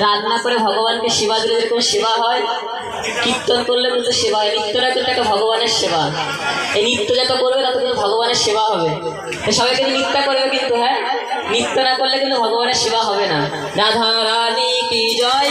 রান্না করে ভগবানকে সেবা দিলে যেরকম সেবা হয়, কীর্তন করলে কিন্তু সেবা হয়। নিত্যটা কিন্তু একটা ভগবানের সেবা। এই নিত্য যত করবে, তত কিন্তু ভগবানের সেবা হবে। সবাই কিন্তু নিত্য করবে কিন্তু হ্যাঁ? নিত্য না করলে কিন্তু ভগবানের সেবা হবে না। রাধা রানী কি জয়